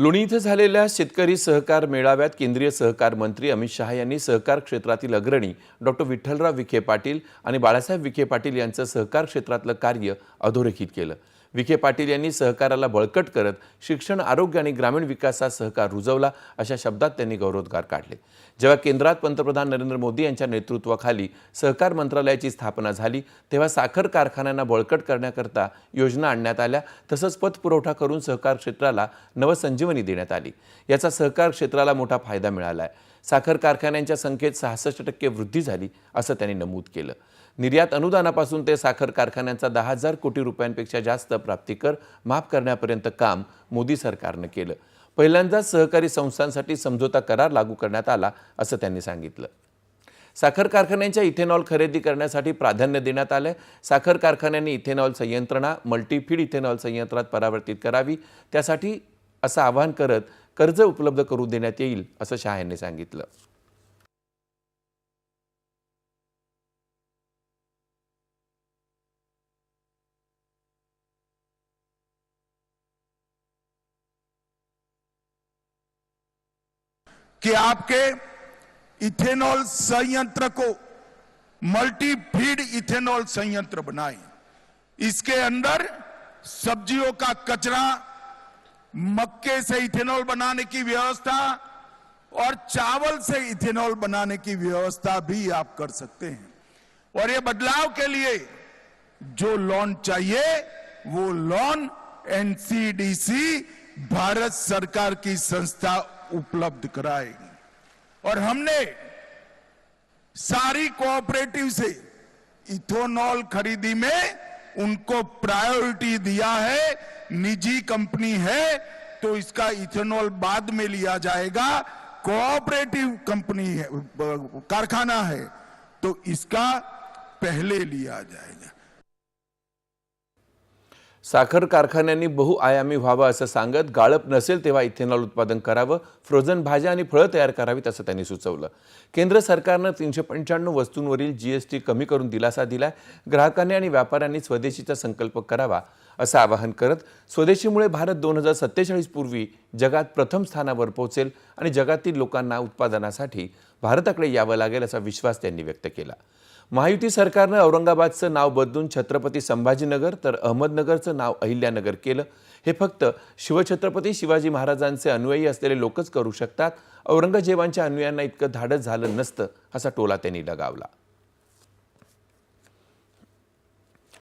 लोणी इथं झालेल्या शेतकरी सहकार मेळाव्यात केंद्रीय सहकार मंत्री अमित शहा यांनी सहकार क्षेत्रातील अग्रणी डॉक्टर विठ्ठलराव विखे पाटील आणि बाळासाहेब विखे पाटील यांचं सहकार क्षेत्रातलं कार्य अधोरेखित केलं. विखे पाटील यांनी सहकाराला बळकट करत शिक्षण आरोग्य आणि ग्रामीण विकासात सहकार रुजवला अशा शब्दात त्यांनी गौरवोद्गार काढले. जेव्हा केंद्रात पंतप्रधान नरेंद्र मोदी यांच्या नेतृत्वाखाली सहकार मंत्रालयाची स्थापना झाली तेव्हा साखर कारखान्यांना बळकट करण्याकरता योजना आणण्यात आल्या. तसंच पतपुरवठा करून सहकार क्षेत्राला नवसंजीवनी देण्यात आली. याचा सहकार क्षेत्राला मोठा फायदा मिळाला आहे साखर कारखान्यांच्या संख्येत सहासष्ट टक्के वृद्धी झाली असं त्यांनी नमूद केलं. निर्यात अनुदानापासून ते साखर कारखान्यांचा दहा हजार कोटी रुपयांपेक्षा जास्त प्राप्तिकर माफ करण्यापर्यंत काम मोदी सरकारनं केलं. पहिल्यांदाच सहकारी संस्थांसाठी समझोता करार लागू करण्यात आला असं त्यांनी सांगितलं. साखर कारखान्यांच्या इथेनॉल खरेदी करण्यासाठी प्राधान्य देण्यात आलंय. साखर कारखान्यांनी इथेनॉल संयंत्रणा मल्टीफीड इथेनॉल संयंत्रात परावर्तित करावी. त्यासाठी असं आवाहन करत कर्ज उपलब्ध करून देण्यात येईल असं शहा यांनी सांगितलं. कि आपके इथेनॉल संयंत्र को मल्टी फ़ीड इथेनॉल संयंत्र बनाए। इसके अंदर सब्जियों का कचरा, मक्के से इथेनॉल बनाने की व्यवस्था और चावल से इथेनॉल बनाने की व्यवस्था भी आप कर सकते हैं। और ये बदलाव के लिए जो लोन चाहिए, वो लोन एनसीडीसी भारत सरकार की संस्था उपलब्ध कराएगी और हमने सारी कोऑपरेटिव से इथोनॉल खरीदी में उनको प्रायोरिटी दिया है, निजी कंपनी है तो इसका इथेनॉल बाद में लिया जाएगा। कोऑपरेटिव कंपनी है कारखाना है तो इसका पहले लिया जाएगा। साखर कारखान्यांनी बहुआयामी व्हावं असं सांगत गाळप नसेल तेव्हा इथेनॉल उत्पादन करावं फ्रोझन भाज्या आणि फळं तयार करावीत असं त्यांनी सुचवलं. केंद्र सरकारनं तीनशे पंच्याण्णव वस्तूंवरील जीएसटी कमी करून दिलासा दिलाय. ग्राहकांनी आणि व्यापाऱ्यांनी स्वदेशीचा संकल्प करावा. असं आवाहन करत स्वदेशीमुळे भारत दोन हजार सत्तेचाळीस पूर्वी जगात प्रथम स्थानावर पोहोचेल आणि जगातील लोकांना उत्पादनासाठी भारताकडे यावं लागेल असा विश्वास त्यांनी व्यक्त केला. महायुती सरकारनं औरंगाबादचं नाव बदलून छत्रपती संभाजीनगर तर अहमदनगरचं नाव अहिल्यानगर केलं. हे फक्त शिवछत्रपती शिवाजी महाराजांचे अनुयायी असलेले लोकच करू शकतात. औरंगजेबांच्या अनुयायांना इतकं धाडस झालं नसतं असा टोला त्यांनी लगावला.